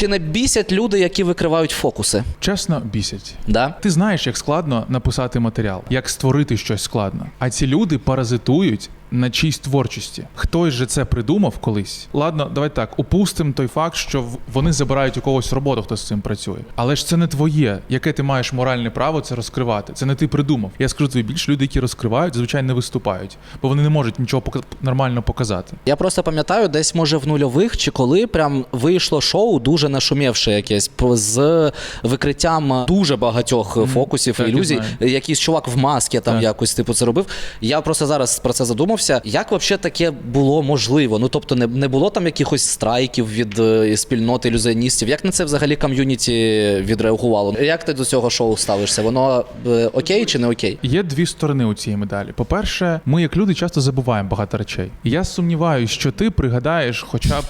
Чи не бісять люди, які викривають фокуси? Чесно, бісять. Да? Ти знаєш, як складно написати матеріал, як створити щось складно. А ці люди паразитують на чиїсь творчості. Хтось же це придумав колись. Ладно, давай так, упустимо той факт, що вони забирають у когось роботу, хто з цим працює. Але ж це не твоє. Яке ти маєш моральне право це розкривати? Це не ти придумав. Я скажу тобі, більше люди, які розкривають, звичайно, не виступають, бо вони не можуть нічого пока- нормально показати. Я просто пам'ятаю, десь може в нульових чи коли прям вийшло шоу дуже нашумівше якесь з викриттям дуже багатьох фокусів так, і ілюзій. Якийсь чувак в масці там Так. якось типу це робив. Я просто зараз про це задумався. Як взагалі таке було можливо? Ну тобто, не, не було там якихось страйків від е, спільноти ілюзіоністів. Як на це взагалі ком'юніті відреагувало? Як ти до цього шоу ставишся? Воно е, окей чи не окей? Є дві сторони у цієї медалі. По-перше, ми, як люди, часто забуваємо багато речей. Я сумніваюся, що ти пригадаєш хоча б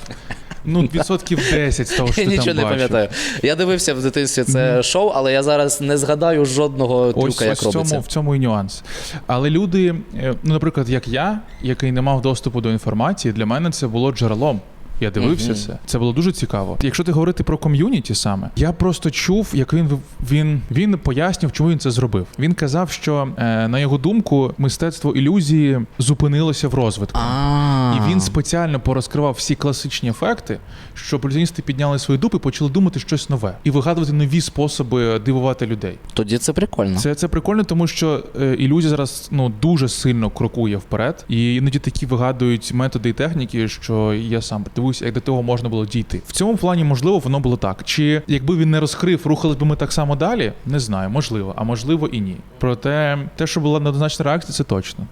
ну, відсотків 10 з того, що Я ти нічого там не бачив. пам'ятаю. Я дивився в дитинстві це шоу, але я зараз не згадаю жодного Ось, трюка, як ось в, робиться. цьому, в цьому і нюанс. Але люди, е, ну, наприклад, як я, який не мав доступу до інформації, для мене це було джерелом. Я дивився це. Це було дуже цікаво. Якщо ти говорити про ком'юніті саме, я просто чув, як він він, він пояснив, чому він це зробив. Він казав, що е, на його думку мистецтво ілюзії зупинилося в розвитку. І він спеціально порозкривав всі класичні ефекти, щоб ілюзіоністи підняли свої дупи почали думати щось нове і вигадувати нові способи дивувати людей. тоді це прикольно. Це, це прикольно, тому що е, ілюзія зараз ну дуже сильно крокує вперед, і іноді такі вигадують методи і техніки, що я сам дивуюся, як до того можна було дійти. В цьому плані, можливо, воно було так. Чи якби він не розкрив, рухались би ми так само далі? Не знаю, можливо, а можливо і ні. Проте те, що була неоднозначна реакція, це точно.